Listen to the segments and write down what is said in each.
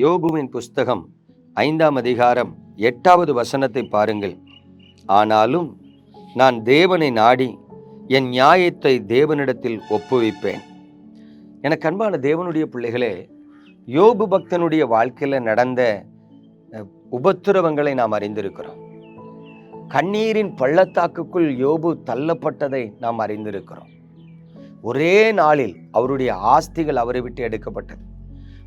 யோபுவின் புஸ்தகம் ஐந்தாம் அதிகாரம் எட்டாவது வசனத்தை பாருங்கள். ஆனாலும் நான் தேவனை நாடி என் நியாயத்தை தேவனிடத்தில் ஒப்புவிப்பேன். எனக்கு அன்பான தேவனுடைய பிள்ளைகளே யோபு பக்தனுடைய வாழ்க்கையில் நடந்த உபத்திரவங்களை நாம் அறிந்திருக்கிறோம். கண்ணீரின் பள்ளத்தாக்குக்குள் யோபு தள்ளப்பட்டதை நாம் அறிந்திருக்கிறோம். ஒரே நாளில் அவருடைய ஆஸ்திகள் அவரை விட்டு எடுக்கப்பட்டது.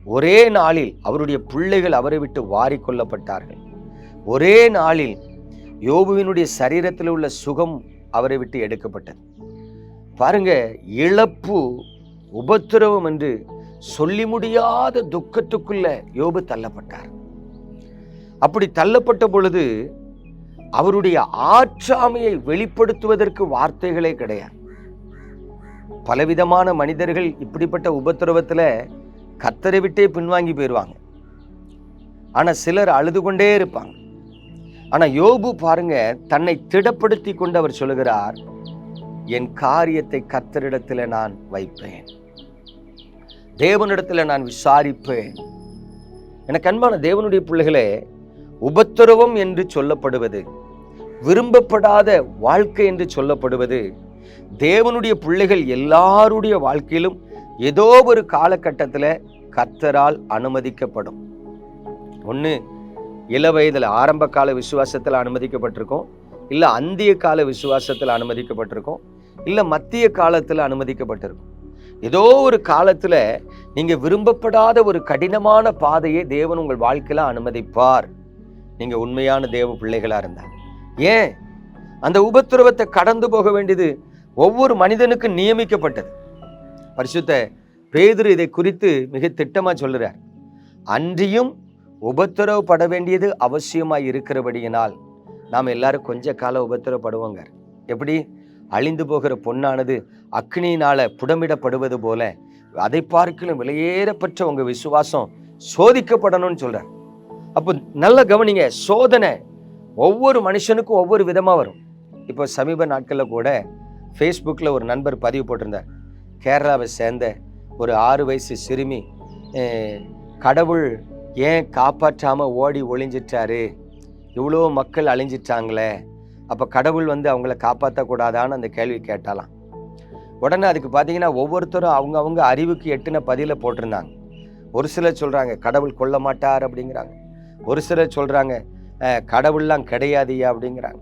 ஒரே நாளில் அவருடைய பிள்ளைகள் அவரை விட்டு வாரிக்கொள்ளப்பட்டார்கள் ஒரே நாளில் யோபுவினுடைய சரீரத்தில் உள்ள சுகம் அவரை விட்டு எடுக்கப்பட்டது. பாருங்க இழப்பு உபத்திரவம் என்று சொல்லி முடியாத துக்கத்துக்குள்ள யோபு தள்ளப்பட்டார். அப்படி தள்ளப்பட்ட பொழுது அவருடைய ஆற்றாமையை வெளிப்படுத்துவதற்கு வார்த்தைகளே கிடையாது. பலவிதமான மனிதர்கள் இப்படிப்பட்ட உபத்திரவத்துல கத்தரை விட்டே பின்வாங்கி போயிடுவாங்க ஆனால் சிலர் அழுது கொண்டே இருப்பாங்க. ஆனால் யோபு பாருங்க தன்னை திடப்படுத்தி கொண்டு அவர் சொல்லுகிறார் என் காரியத்தை கத்தரிடத்தில் நான் வைப்பேன். தேவனிடத்தில் நான் விசாரிப்பேன். எனக்கு அன்பான தேவனுடைய பிள்ளைகளே உபத்திரவம் என்று சொல்லப்படுவது விரும்பப்படாத வாழ்க்கை என்று சொல்லப்படுவது தேவனுடைய பிள்ளைகள் எல்லாருடைய வாழ்க்கையிலும் ஏதோ ஒரு காலகட்டத்தில் கத்தரால் அனுமதிக்கப்படும். ஒன்று இள வயதில் ஆரம்ப கால விசுவாசத்தில் அனுமதிக்கப்பட்டிருக்கோம். இல்லை அந்திய கால விசுவாசத்தில் அனுமதிக்கப்பட்டிருக்கோம். இல்லை மத்திய காலத்தில் அனுமதிக்கப்பட்டிருக்கும். ஏதோ ஒரு காலத்தில் நீங்கள் விரும்பப்படாத ஒரு கடினமான பாதையை தேவன் உங்கள் வாழ்க்கையில் அனுமதிப்பார். நீங்கள் உண்மையான தேவ பிள்ளைகளாக இருந்தால். ஏன்? அந்த உபத்திரவத்தை கடந்து போக வேண்டியது ஒவ்வொரு மனிதனுக்கு நியமிக்கப்பட்டது. பரிசுத்த பேதுரு இதை குறித்து மிக திட்டமாக சொல்லுறார். அன்றியும் உபத்திரவப்பட வேண்டியது அவசியமாக இருக்கிறபடியினால் நாம் எல்லாரும் கொஞ்ச காலம் உபத்திரவப்படுவோங்க. எப்படி? அழிந்து போகிற பொன்னானது அக்னியினால் புடமிடப்படுவது போல அதை பார்க்கலும் விலையேறப்பட்ட உங்கள் விசுவாசம் சோதிக்கப்படணும்னு சொல்கிறார் அப்போ நல்ல கவனிங்க சோதனை ஒவ்வொரு மனுஷனுக்கும் ஒவ்வொரு விதமாக வரும். இப்போ சமீப நாட்களில் கூட ஃபேஸ்புக்கில் ஒரு நண்பர் பதிவு போட்டிருந்தார். கேரளாவை சேர்ந்த ஒரு ஆறு வயசு சிறுமி கடவுள் ஏன் காப்பாற்றாமல் ஓடி ஒளிஞ்சிட்டாரு? இவ்வளோ மக்கள் அழிஞ்சிட்டாங்களே அப்போ கடவுள் வந்து அவங்கள காப்பாற்றக்கூடாதான்னு அந்த கேள்வி கேட்டாலாம். உடனே அதுக்கு பார்த்தீங்கன்னா ஒவ்வொருத்தரும் அவங்க அவங்க அறிவுக்கு எட்டுன பதில போட்டிருந்தாங்க. ஒரு சிலர் சொல்கிறாங்க கடவுள் கொல்ல மாட்டார் அப்படிங்கிறாங்க. ஒரு சிலர் சொல்கிறாங்க கடவுள்லாம் கிடையாதுயா அப்படிங்கிறாங்க.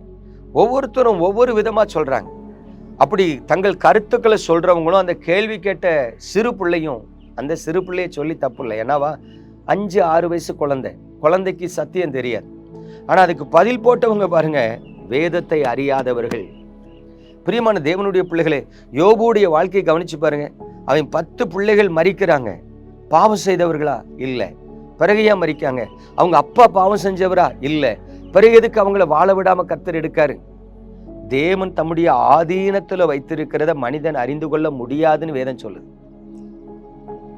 ஒவ்வொருத்தரும் ஒவ்வொரு விதமாக சொல்கிறாங்க அப்படி தங்கள் கருத்துக்களை சொல்கிறவங்களும் அந்த கேள்வி கேட்ட சிறு பிள்ளையும் அந்த சிறு பிள்ளையை சொல்லி தப்பு இல்லை. ஏன்னாவா அஞ்சு ஆறு வயசு குழந்தை. குழந்தைக்கு சத்தியம் தெரியாது. ஆனால் அதுக்கு பதில் போட்டவங்க பாருங்க வேதத்தை அறியாதவர்கள். பிரியமான தேவனுடைய பிள்ளைகளே யோபுடைய வாழ்க்கையை கவனிச்சு பாருங்க. அவன் பத்து பிள்ளைகள் மறிக்கிறாங்க. பாவம் செய்தவர்களா? இல்லை. பிறகு ஏன் மறிக்காங்க? அவங்க அப்பா பாவம் செஞ்சவரா? இல்லை. பிறகு எதுக்கு அவங்கள வாழ விடாம கத்தர் எடுக்காரு? தேவன் தம்முடைய ஆதீனத்தில் வைத்திருக்கிறத மனிதன் அறிந்து கொள்ள முடியாதுன்னு வேதம் சொல்லுது.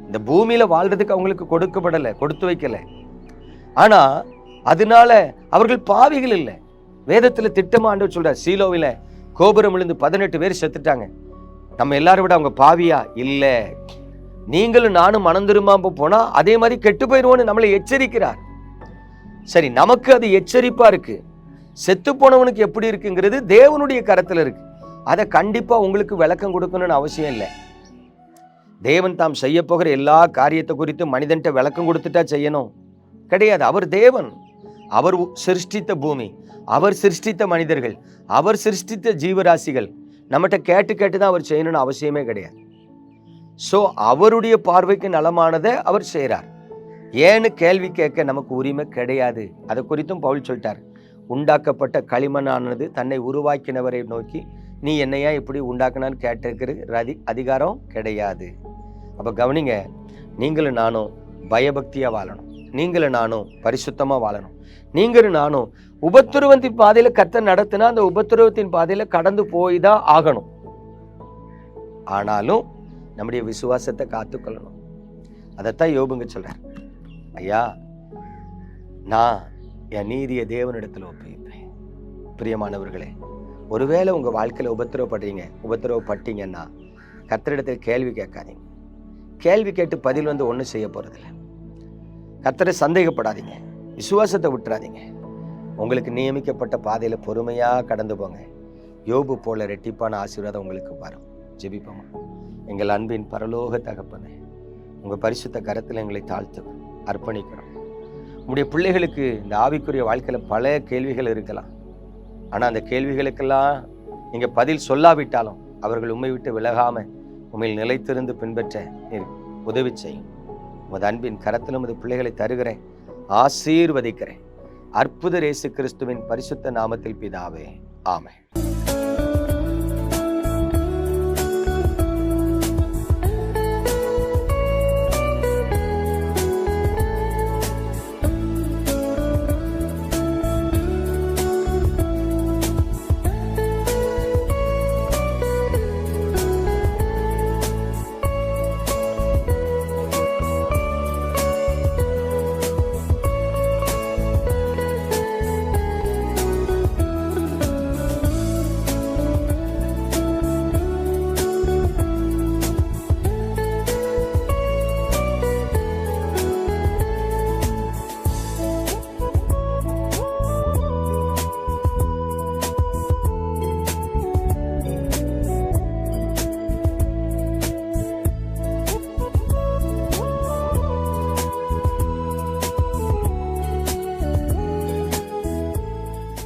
இந்த பூமியில வாழ்றதுக்கு அவங்களுக்கு கொடுக்கப்படலை கொடுத்து வைக்கல. ஆனா அதனால அவர்கள் பாவிகள் இல்லை. வேதத்துல திட்டமா ஆண்டவர் சொல்றார் சீலோவில கோபுரம் விழுந்து பதினெட்டு பேர் செத்துட்டாங்க. நம்ம எல்லாரும் விட அவங்க பாவியா? இல்ல. நீங்களும் நானும் மனம் திரும்பாம போனா அதே மாதிரி கெட்டு போயிடுவோன்னு நம்மளை எச்சரிக்கிறார். சரி நமக்கு அது எச்சரிப்பா இருக்கு. செத்து போனவனுக்கு எப்படி இருக்குங்கிறது தேவனுடைய கரத்தில் இருக்கு. அதை கண்டிப்பாக உங்களுக்கு விளக்கம் கொடுக்கணும்னு அவசியம் இல்லை. தேவன் தாம் செய்ய போகிற எல்லா காரியத்தை குறித்து மனிதன்ட்ட விளக்கம் கொடுத்துட்டா செய்யணும். கிடையாது. அவர் தேவன். அவர் உ- சிருஷ்டித்த பூமி. அவர் சிருஷ்டித்த மனிதர்கள். அவர் சிருஷ்டித்த ஜீவராசிகள். நம்மகிட்ட கேட்டு கேட்டு தான் அவர் செய்யணும்னு அவசியமே கிடையாது. ஸோ அவருடைய பார்வைக்கு நலமானதை அவர் செய்கிறார் ஏன்னு கேள்வி கேட்க நமக்கு உரிமை கிடையாது. அதை குறித்தும் பவுல் சொல்லிட்டார். உண்டாக்கப்பட்ட களிமண்ணானது தன்னை உருவாக்கினவரை நோக்கி நீ என்னையா இப்படி உண்டாக்கினான்னு கேட்டிருக்கிற அதி அதிகாரம் கிடையாது. அப்போ கவனிங்க நீங்களும் நானும் பயபக்தியாக வாழணும். நீங்களும் நானும் பரிசுத்தமாக வாழணும். நீங்களும் நானும் உபத்துருவத்தின் பாதையில் கத்த நடத்தினா அந்த உபத்துருவத்தின் பாதையில் கடந்து போய் தான் ஆகணும். ஆனாலும் நம்முடைய விசுவாசத்தை காத்துக்கொள்ளணும். அதைத்தான் யோபுங்க சொல்கிறார் ஐயா நான் என் நீதியை தேவனிடத்தில் ஒப்பிப்பேன் பிரியமானவர்களே ஒருவேளை உங்கள் வாழ்க்கையில் உபத்திரவப்படுறீங்க உபத்திரவப்பட்டீங்கன்னா கத்தரிடத்தில் கேள்வி கேட்காதீங்க. கேள்வி கேட்டு பதில் வந்து ஒன்றும் செய்ய போகிறதில்ல கத்தரை சந்தேகப்படாதீங்க விசுவாசத்தை விட்டுறாதீங்க. உங்களுக்கு நியமிக்கப்பட்ட பாதையில் பொறுமையாக கடந்து போங்க. யோபு போல ரெட்டிப்பான ஆசீர்வாதம் உங்களுக்கு வரும். ஜெபிப்போமா? எங்கள் அன்பின் பரலோக தகப்பனே உங்கள் பரிசுத்த கரத்தில் எங்களை தாழ்த்துவோம். அர்ப்பணிக்கிறோம். உங்களுடைய பிள்ளைகளுக்கு இந்த ஆவிக்குரிய வாழ்க்கையில் பல கேள்விகள் இருக்கலாம். ஆனால் அந்த கேள்விகளுக்கெல்லாம் நீங்கள் பதில் சொல்லாவிட்டாலும் அவர்கள் உண்மை விட்டு விலகாமல் உண்மையில் நிலைத்திருந்து பின்பற்ற நீர் உதவி செய்யும். உமது அன்பின் கரத்தில் உமது பிள்ளைகளை தருகிறேன். ஆசீர்வதிக்கிறேன். அற்புத ரேசு கிறிஸ்துவின் பரிசுத்த நாமத்தில் பிதாவே. ஆமை